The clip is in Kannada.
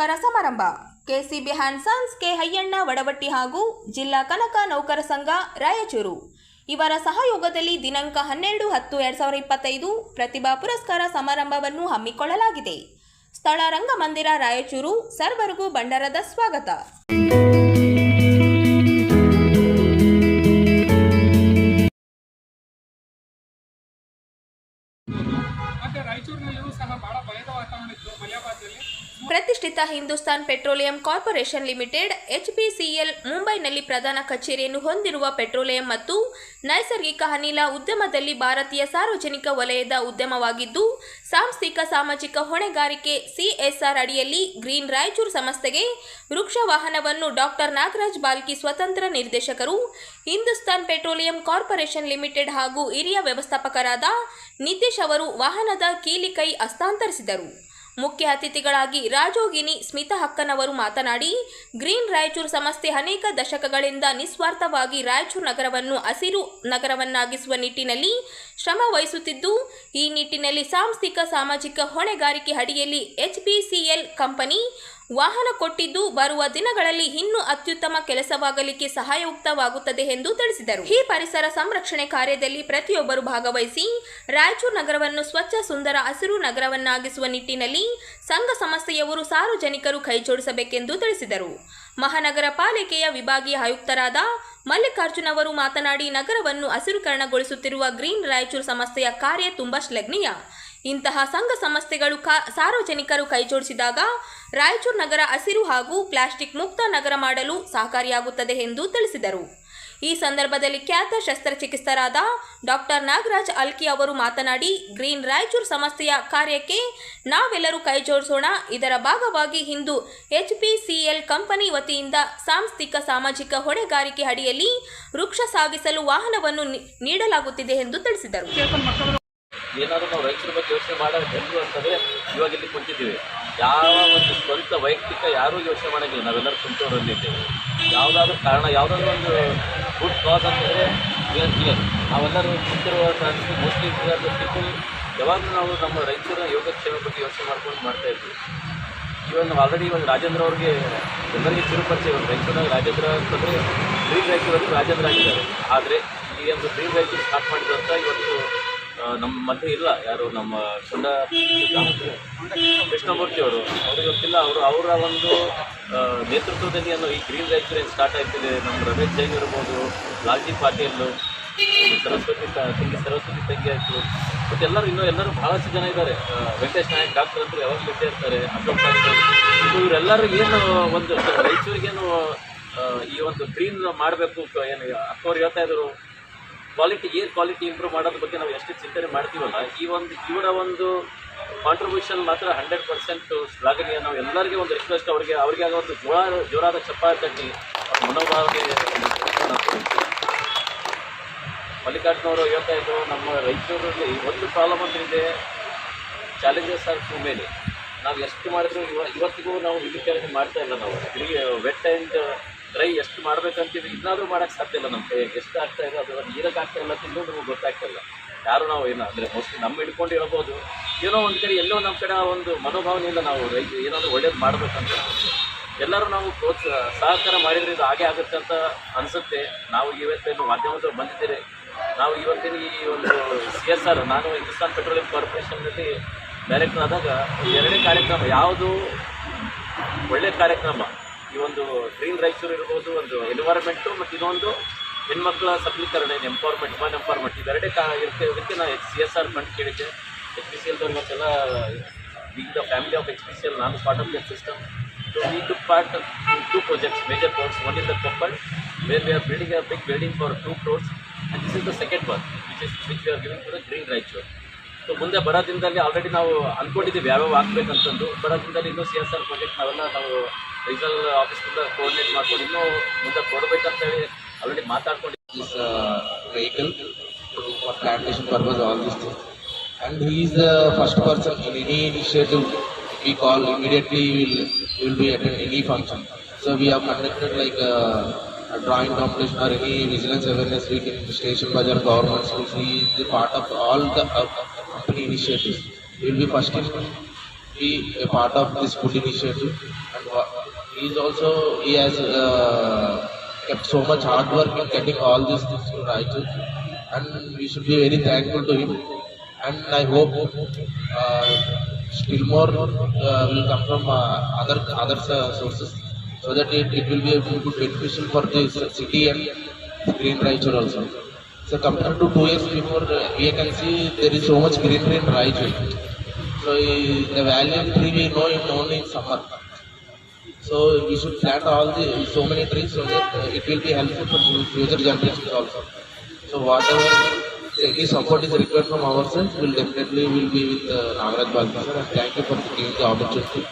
ಪುರಸ್ಕಾರ ಸಮಾರಂಭ. ಕೆಸಿಬಿ ಹ್ಯಾನ್ಸನ್ಸ್ ಕೆ ಹಯ್ಯಣ್ಣ ವಡವಟ್ಟಿ ಹಾಗೂ ಜಿಲ್ಲಾ ಕನಕ ನೌಕರ ಸಂಘ, ರಾಯಚೂರು. ಇವರ ಸಹಯೋಗದಲ್ಲಿ ದಿನಾಂಕ ಹನ್ನೆರಡು ಹತ್ತು ಎರಡ್ ಸಾವಿರದ ಇಪ್ಪತ್ತೈದು ಪ್ರತಿಭಾ ಪುರಸ್ಕಾರ ಸಮಾರಂಭವನ್ನು ಹಮ್ಮಿಕೊಳ್ಳಲಾಗಿದೆ. ಸ್ಥಳ ರಂಗಮಂದಿರ, ರಾಯಚೂರು. ಸರ್ವರಿಗೂ ಬಂಡರದ ಸ್ವಾಗತ. Hindustan petroleum corporation limited HPCL ಮುಂಬೈನಲ್ಲಿ ಪ್ರಧಾನ ಕಚೇರಿಯನ್ನು ಹೊಂದಿರುವ ಪೆಟ್ರೋಲಿಯಂ ಮತ್ತು ನೈಸರ್ಗಿಕ ಅನಿಲ ಉದ್ಯಮದಲ್ಲಿ ಭಾರತೀಯ ಸಾರ್ವಜನಿಕ ವಲಯದ ಉದ್ಯಮವಾಗಿದ್ದು, ಸಾಂಸ್ಥಿಕ ಸಾಮಾಜಿಕ ಹೊಣೆಗಾರಿಕೆ ಸಿಎಸ್ಆರ್ ಅಡಿಯಲ್ಲಿ ಗ್ರೀನ್ ರಾಯಚೂರು ಸಂಸ್ಥೆಗೆ ವೃಕ್ಷ ವಾಹನವನ್ನು ಡಾಕ್ಟರ್ ನಾಗರಾಜ್ ಬಾಲ್ಕಿ ಸ್ವತಂತ್ರ ನಿರ್ದೇಶಕರು, ಹಿಂದೂಸ್ತಾನ್ ಪೆಟ್ರೋಲಿಯಂ ಕಾರ್ಪೊರೇಷನ್ ಲಿಮಿಟೆಡ್ ಹಾಗೂ ಹಿರಿಯ ವ್ಯವಸ್ಥಾಪಕರಾದ ನಿತೀಶ್ ಅವರು ವಾಹನದ ಕೀಲಿಕೈ ಹಸ್ತಾಂತರಿಸಿದರು. ಮುಖ್ಯ ಅತಿಥಿಗಳಾಗಿ ರಾಜೋಗಿನಿ ಸ್ಮಿತಾ ಹಕ್ಕನವರು ಮಾತನಾಡಿ, ಗ್ರೀನ್ ರಾಯಚೂರು ಸಂಸ್ಥೆ ಅನೇಕ ದಶಕಗಳಿಂದ ನಿಸ್ವಾರ್ಥವಾಗಿ ರಾಯಚೂರು ನಗರವನ್ನು ಹಸಿರು ನಗರವನ್ನಾಗಿಸುವ ನಿಟ್ಟಿನಲ್ಲಿ ಶ್ರಮ ವಹಿಸುತ್ತಿದ್ದು, ಈ ನಿಟ್ಟಿನಲ್ಲಿ ಸಾಂಸ್ಥಿಕ, ಸಾಮಾಜಿಕ ಹೊಣೆಗಾರಿಕೆ ಅಡಿಯಲ್ಲಿ ಎಚ್ಪಿಸಿಎಲ್ ಕಂಪನಿ ವಾಹನ ಕೊಟ್ಟಿದ್ದು ಬರುವ ದಿನಗಳಲ್ಲಿ ಇನ್ನೂ ಅತ್ಯುತ್ತಮ ಕೆಲಸವಾಗಲಿಕ್ಕೆ ಸಹಾಯಯುಕ್ತವಾಗುತ್ತದೆ ಎಂದು ತಿಳಿಸಿದರು. ಈ ಪರಿಸರ ಸಂರಕ್ಷಣೆ ಕಾರ್ಯದಲ್ಲಿ ಪ್ರತಿಯೊಬ್ಬರು ಭಾಗವಹಿಸಿ ರಾಯಚೂರು ನಗರವನ್ನು ಸ್ವಚ್ಛ, ಸುಂದರ, ಹಸಿರು ನಗರವನ್ನಾಗಿಸುವ ನಿಟ್ಟಿನಲ್ಲಿ ಸಂಘ ಸಂಸ್ಥೆಯವರು ಸಾರ್ವಜನಿಕರು ಕೈಜೋಡಿಸಬೇಕೆಂದು ತಿಳಿಸಿದರು. ಮಹಾನಗರ ಪಾಲಿಕೆಯ ವಿಭಾಗೀಯ ಆಯುಕ್ತರಾದ ಮಲ್ಲಿಕಾರ್ಜುನ್ ಅವರು ಮಾತನಾಡಿ, ನಗರವನ್ನು ಹಸಿರುಕರಣಗೊಳಿಸುತ್ತಿರುವ ಗ್ರೀನ್ ರಾಯಚೂರು ಸಂಸ್ಥೆಯ ಕಾರ್ಯ ತುಂಬಾ ಶ್ಲಾಘನೀಯ. ಇಂತಹ ಸಂಘ ಸಂಸ್ಥೆಗಳು ಸಾರ್ವಜನಿಕರು ಕೈಜೋಡಿಸಿದಾಗ ರಾಯಚೂರು ನಗರ ಹಸಿರು ಹಾಗೂ ಪ್ಲಾಸ್ಟಿಕ್ ಮುಕ್ತ ನಗರ ಮಾಡಲು ಸಹಕಾರಿಯಾಗುತ್ತದೆ ಎಂದು ತಿಳಿಸಿದರು. ಈ ಸಂದರ್ಭದಲ್ಲಿ ಖ್ಯಾತ ಶಸ್ತ್ರಚಿಕಿತ್ಸರಾದ ಡಾಕ್ಟರ್ ನಾಗರಾಜ್ ಅಲ್ಕಿ ಅವರು ಮಾತನಾಡಿ, ಗ್ರೀನ್ ರಾಯಚೂರು ಸಂಸ್ಥೆಯ ಕಾರ್ಯಕ್ಕೆ ನಾವೆಲ್ಲರೂ ಕೈಜೋಡಿಸೋಣ. ಇದರ ಭಾಗವಾಗಿ ಇಂದು ಎಚ್ಪಿಸಿಎಲ್ ಕಂಪನಿ ವತಿಯಿಂದ ಸಾಂಸ್ಥಿಕ ಸಾಮಾಜಿಕ ಹೊಣೆಗಾರಿಕೆ ಅಡಿಯಲ್ಲಿ ವೃಕ್ಷ ಸಾಗಿಸಲು ವಾಹನವನ್ನು ನೀಡಲಾಗುತ್ತಿದೆ ಎಂದು ತಿಳಿಸಿದರು. ಏನಾದರೂ ನಾವು ರೈತರ ಬಗ್ಗೆ ಯೋಚನೆ ಮಾಡೋ ಜನರು ಅಂತಂದರೆ ಇವಾಗ ಇಲ್ಲಿ ಕುಂತಿದ್ದೀವಿ. ಯಾವ ಒಂದು ಸ್ವಂತ ವೈಯಕ್ತಿಕ ಯಾರೂ ಯೋಚನೆ ಮಾಡೋಂಗಿಲ್ಲ. ನಾವೆಲ್ಲರೂ ಕುಂತವರಲ್ಲಿ ಇದ್ದೇವೆ. ಯಾವುದಾದ್ರೂ ಕಾರಣ, ಯಾವುದಾದ್ರೂ ಒಂದು ಗುಡ್ ಕಾಸ್ ಅಂತಂದರೆ ಕ್ಲಿಯರ್ ನಾವೆಲ್ಲರೂ ಕುಂತಿರುವ ಮೋಸ್ಟ್ಲಿ ಪೀಪಲ್ ಯಾವಾಗಲೂ ನಾವು ನಮ್ಮ ರೈತರ ಯೋಗಕ್ಷೇಮ ಬಗ್ಗೆ ಯೋಚನೆ ಮಾಡ್ಕೊಂಡು ಮಾಡ್ತಾ ಇದ್ವಿ. ನಾವು ಆಲ್ರೆಡಿ ಇವಾಗ ರಾಜೇಂದ್ರ ಅವ್ರಿಗೆ ಎಲ್ಲರಿಗೆ ಚಿರುಪರಿಚಯ ಇವಾಗ ರಾಯಚೂರಾಗ ರಾಜೇಂದ್ರ ಅಂತಂದರೆ ಗ್ರೀನ್ ರೈತರು ರಾಜೇಂದ್ರ ಆಗಿದ್ದಾರೆ. ಆದರೆ ಈ ಒಂದು ಬ್ರೀಡ್ ರೈತರು ಸ್ಟಾರ್ಟ್ ಮಾಡಿದಂಥ ಇವತ್ತು ನಮ್ಮ ಮಧ್ಯೆ ಇಲ್ಲ. ಯಾರು ನಮ್ಮ ಸುಂಡ ಕೃಷ್ಣಮೂರ್ತಿ ಅವರು ಅವ್ರಿಗೆ ಗೊತ್ತಿಲ್ಲ. ಅವರು ಅವರ ಒಂದು ನೇತೃತ್ವದಲ್ಲಿ ಅನ್ನೋ ಈ ಗ್ರೀನ್ ರೆಸ್ಟೋರೆಂಟ್ ಸ್ಟಾರ್ಟ್ ಆಗ್ತಿದೆ. ನಮ್ಮ ರಮೇಶ್ ಜೈನ್ ಇರ್ಬೋದು ಲಾಲ್ಜಿ ಪಾಟೀಲ್ ಸರಸ್ವತಿ ತಂಗಿ ಸರಸ್ವತಿ ತಂಗಿ ಆಯಿತು. ಮತ್ತು ಎಲ್ಲರೂ ಇನ್ನೂ ಎಲ್ಲರೂ ಭಾಳಷ್ಟು ಜನ ಇದ್ದಾರೆ. ವೆಂಕಟೇಶ್ ನಾಯಕ್ ಡಾಕ್ಟರ್ ಅಂತೂ ಯಾವಾಗ ಇದ್ದೇ ಇರ್ತಾರೆ. ಅಶೋಕ್ ಡಾಕ್ಟರ್ ಇವರೆಲ್ಲರೂ ಏನು ಒಂದು ರಾಯಚೂರಿಗೇನು ಆ, ಈ ಒಂದು ಗ್ರೀನ್ ಮಾಡಬೇಕು ಏನು ಅಕ್ಕವ್ರು ಹೇಳ್ತಾ ಇದ್ರು. ಕ್ವಾಲಿಟಿ ಏರ್ ಕ್ವಾಲಿಟಿ ಇಂಪ್ರೂವ್ ಮಾಡೋದ್ರ ಬಗ್ಗೆ ನಾವು ಎಷ್ಟು ಚಿಂತನೆ ಮಾಡ್ತೀವಲ್ಲ, ಈ ಒಂದು, ಇವರ ಒಂದು ಕಾಂಟ್ರಿಬ್ಯೂಷನ್ ಮಾತ್ರ ಹಂಡ್ರೆಡ್ ಪರ್ಸೆಂಟ್ ಶ್ಲಾಘನೀಯ. ನಾವು ಎಲ್ಲರಿಗೆ ಒಂದು ರಿಕ್ವೆಸ್ಟ್ ಅವರಿಗೆ ಅವರಿಗೆ ಆಗ ಒಂದು ಜೋರ ಜೋರಾದ ಚಪ್ಪಾಳೆ ತಟ್ಟಿ ಅವ್ರ ಮನೋಭಾವನೆ ಮಲ್ಲಿಕಾರ್ಜುನವರು ಹೇಳ್ತಾ ಇದ್ರು, ನಮ್ಮ ರೈತರಲ್ಲಿ ಒಂದು ಪ್ರಾಬ್ಲಮ್ ಅಂತ ಇದೆ ಚಾಲೆಂಜಸ್ ಆರ್ ಟು ನಾವು ಎಷ್ಟು ಮಾಡಿದ್ರು ಇವ ಇವತ್ತಿಗೂ ನಾವು ವಿಲಿಕರಣೆ ಮಾಡ್ತಾ ಇಲ್ಲ ನಾವು. ವೆಟ್ ಆ್ಯಂಡ್ ಡ್ರೈ ಎಷ್ಟು ಮಾಡ್ಬೇಕಂತೀವಿ ಇನ್ನಾದರೂ ಮಾಡೋಕ್ಕೆ ಸಾಧ್ಯ ಇಲ್ಲ ನಮ್ಮ ಕೈಯಾಗ ಎಷ್ಟು ಆಗ್ತಾ ಇದೆ ಅದು ನೀರಕ್ಕೆ ಆಗ್ತಾ ಇಲ್ಲ ತಿನ್ನೋದು ನಮಗೆ ಗೊತ್ತಾಗ್ತಿಲ್ಲ ಯಾರು ನಾವು ಏನೋ, ಅಂದರೆ ಮೋಸ್ಟ್ಲಿ ನಮ್ಮ ಹಿಡ್ಕೊಂಡು ಹೇಳ್ಬೋದು ಏನೋ ಒಂದು ಕಡೆ ಎಲ್ಲೋ ನಮ್ಮ ಕಡೆ ಆ ಒಂದು ಮನೋಭಾವನೆಯಿಂದ ನಾವು ರೈತ ಏನಾದರೂ ಒಳ್ಳೇದು ಮಾಡಬೇಕಂತ. ಎಲ್ಲರೂ ನಾವು ಪ್ರೋತ್ಸಾಹ ಸಹಕಾರ ಮಾಡಿದ್ರೆ ಇದು ಹಾಗೆ ಆಗುತ್ತೆ ಅಂತ ಅನಿಸುತ್ತೆ. ನಾವು ಇವತ್ತೇನು ಮಾಧ್ಯಮದವ್ರು ಬಂದಿದ್ದೀರಿ. ನಾವು ಇವತ್ತಿನ ಈ ಒಂದು ಸಿ ಎಸ್ ಆರ್ ನಾನು ಹಿಂದೂಸ್ತಾನ್ ಪೆಟ್ರೋಲಿಯಂ ಕಾರ್ಪೊರೇಷನ್ನಲ್ಲಿ ಡೈರೆಕ್ಟರ್ ಆದಾಗ ಎರಡನೇ ಕಾರ್ಯಕ್ರಮ, ಯಾವುದು ಒಳ್ಳೆಯ ಕಾರ್ಯಕ್ರಮ ಈ ಒಂದು ಗ್ರೀನ್ ರಾಯಚೂರು ಇರ್ಬೋದು, ಒಂದು ಎನ್ವೈರನ್ಮೆಂಟು ಮತ್ತು ಇನ್ನೊಂದು ಹೆಣ್ಮಕ್ಳ ಸಬಲೀಕರಣ ಎಂಪವರ್ಮೆಂಟ್ ಮನ್ ಎಂಪವರ್ಮೆಂಟ್ ಇವೆರಡೇ ಕಾ ಇರುತ್ತೆ. ಇದಕ್ಕೆ ನಾನು ಸಿ ಎಸ್ ಆರ್ ಫಂಡ್ ಕೇಳಿದ್ದೆ ಎಚ್ ಪಿ ಸಿ ಎಲ್ದವ್ರು ಮತ್ತೆಲ್ಲ the family of H P C L ನಾನು part of the system so we to part two projects major projects one in the Koppal where are building a big building for two crores and this is the second one which is which we are giving for the green Raichur so ಮುಂದೆ ಬರೋ ದಿನದಲ್ಲಿ ಆಲ್ರೆಡಿ ನಾವು ಅಂದ್ಕೊಂಡಿದ್ದೀವಿ ಯಾವ್ಯಾವ ಹಾಕ್ಬೇಕಂತಂದು ಬರೋ ದಿನದಲ್ಲಿ ಇನ್ನೂ ಸಿ ಎಸ್ ಆರ್ ಪ್ರಾಜೆಕ್ಟ್ ನಾವೆಲ್ಲ ನಾವು ರೀಜನಲ್ ಆಫೀಸಿಂದ ಕೋಆರ್ಡಿನೇಟ್ ಮಾಡ್ಕೊಂಡು ಇನ್ನೂ ಮುಂದೆ ಕೊಡಬೇಕಂತೇಳಿ ಆಲ್ರೆಡಿ ಮಾತಾಡ್ಕೊಂಡು this uh, vehicle to, for plantation purpose, all these things. And he is the first person in any initiative we call immediately will will be at any function. So we have conducted like a, a drawing competition or any vigilance awareness week in station bazaar government schools. He is the part of all the uh, company initiatives. He will be first in be a part of this food initiative. And he is also he has uh, kept so much hard work in getting all these things to and we should be very thankful to him. And I hope uh, still more uh, will come from uh, other other uh, sources, so that it, it will be a good beneficial for this city and Green Raichur also. So compared to two years before, uh, we can see there is so much greenery in Raichur. So the valiant tree we know it only in summer. So we should plant all the so many trees so that uh, it will be helpful for future generations also. So whatever any support is required from our side, will definitely will be with uh, Nagaraj Balki thank you for giving the opportunity.